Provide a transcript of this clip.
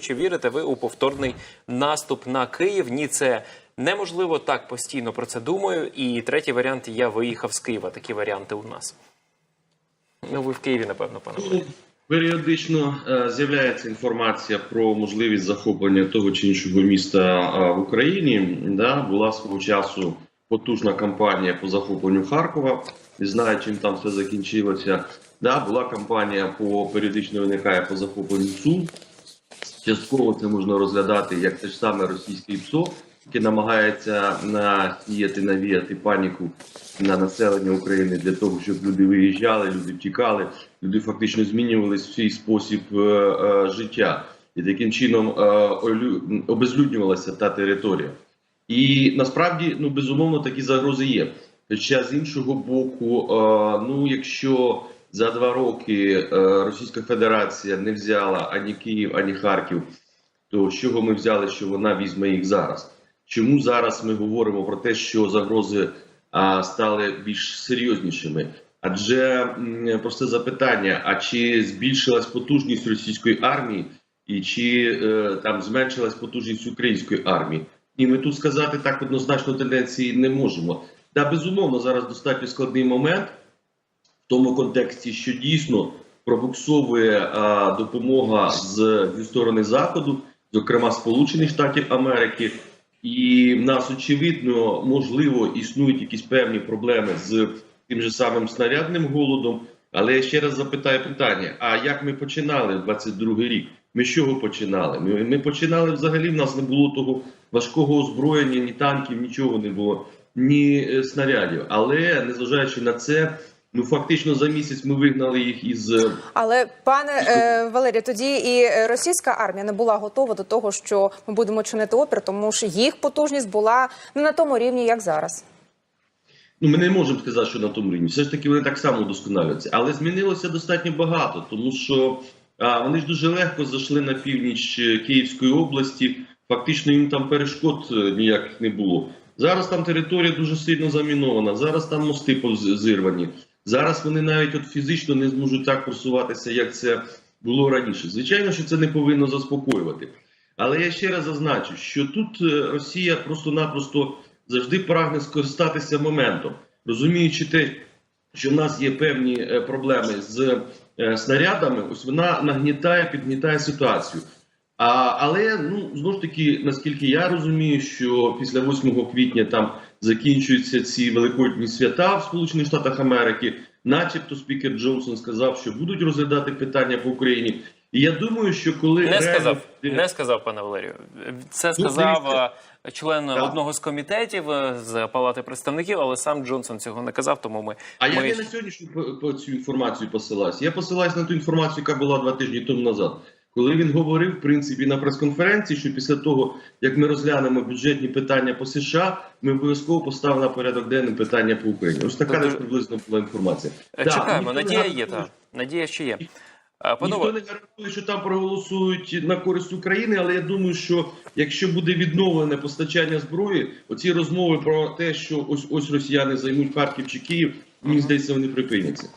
Чи вірите ви у повторний наступ на Київ? Ні, це неможливо так постійно про це думаю. І третій варіант я виїхав з Києва. Такі варіанти у нас. Ну, ви в Києві, напевно, пане. Періодично е, з'являється інформація про можливість захоплення того чи іншого міста е, в Україні. Да, була свого часу потужна кампанія по захопленню Харкова. Не знаю, чим там все закінчилося. Да, була кампанія по періодично виникає по захопленню Сум. Частково це можна розглядати як те ж саме російське ПСО, яке намагається насіяти, навіяти паніку на населення України для того, щоб люди виїжджали, люди втікали, люди фактично змінювали свій спосіб е, е, життя, і таким чином е, обезлюднювалася та територія. І насправді, ну безумовно, такі загрози є. Хоча з іншого боку, е, ну якщо за два роки е, Російська Федерація не взяла ані Київ, ані Харків, то з чого ми взяли, що вона візьме їх зараз? Чому зараз ми говоримо про те, що загрози стали більш серйознішими? Адже просте запитання: а чи збільшилась потужність російської армії, і чи е, там зменшилась потужність української армії? І ми тут сказати так однозначно тенденції не можемо. Та безумовно зараз достатньо складний момент тому контексті, що дійсно пробуксовує а, допомога з, зі сторони заходу, зокрема Сполучених Штатів Америки, і в нас очевидно можливо існують якісь певні проблеми з тим же самим снарядним голодом. Але я ще раз запитаю питання: а як ми починали в 22 рік? Ми з чого починали? Ми, ми починали взагалі. В нас не було того важкого озброєння, ні танків, нічого не було, ні е, снарядів. Але незважаючи на це, ну фактично за місяць ми вигнали їх із е, Але пане е, Валерію, тоді і е, російська армія не була готова до того, що ми будемо чинити опір, тому що їх потужність була не на тому рівні, як зараз. Ну, ми не можемо сказати, що на тому рівні. Все ж таки вони так само удосконалюються. Але змінилося достатньо багато, тому що а, вони ж дуже легко зайшли на північ е, Київської області. Фактично їм там перешкод ніяких не було. Зараз там територія дуже сильно замінована. Зараз там мости позірвані. Зараз вони навіть от фізично не зможуть так просуватися, як це було раніше. Звичайно, що це не повинно заспокоювати. Але я ще раз зазначу, що тут е, Росія просто-напросто завжди прагне скористатися моментом, розуміючи те, що в нас є певні е, проблеми з е, снарядами, ось вона нагнітає, підгнітає ситуацію. А, але ну знову ж таки, наскільки я розумію, що після 8 квітня там закінчуються ці великодні свята в Сполучених Штатах Америки, начебто спікер Джонсон сказав, що будуть розглядати питання по Україні. І я думаю, що коли Не реально сказав, не сказав, пане Валерію. Це сказав дивіться. е, член Так. одного з комітетів е, з Палати представників, але сам Джонсон цього не казав, тому ми. А я не на сьогоднішню по, по цю інформацію посилаюся. Я посилаюся на ту інформацію, яка була два тижні тому назад. Коли він говорив, в принципі, на прес-конференції, що після того, як ми розглянемо бюджетні питання по США, ми обов'язково поставимо на порядок денний питання по Україні. Ось така Тобто- десь приблизно була інформація. Е, Да, Чекаємо, не надія є, так. Надія ще є. Е, Ніхто не гарантує, що там проголосують на користь України, але я думаю, що якщо буде відновлене постачання зброї, оці розмови про те, що ось ось росіяни займуть Харків чи Київ, мені здається, вони припиняться.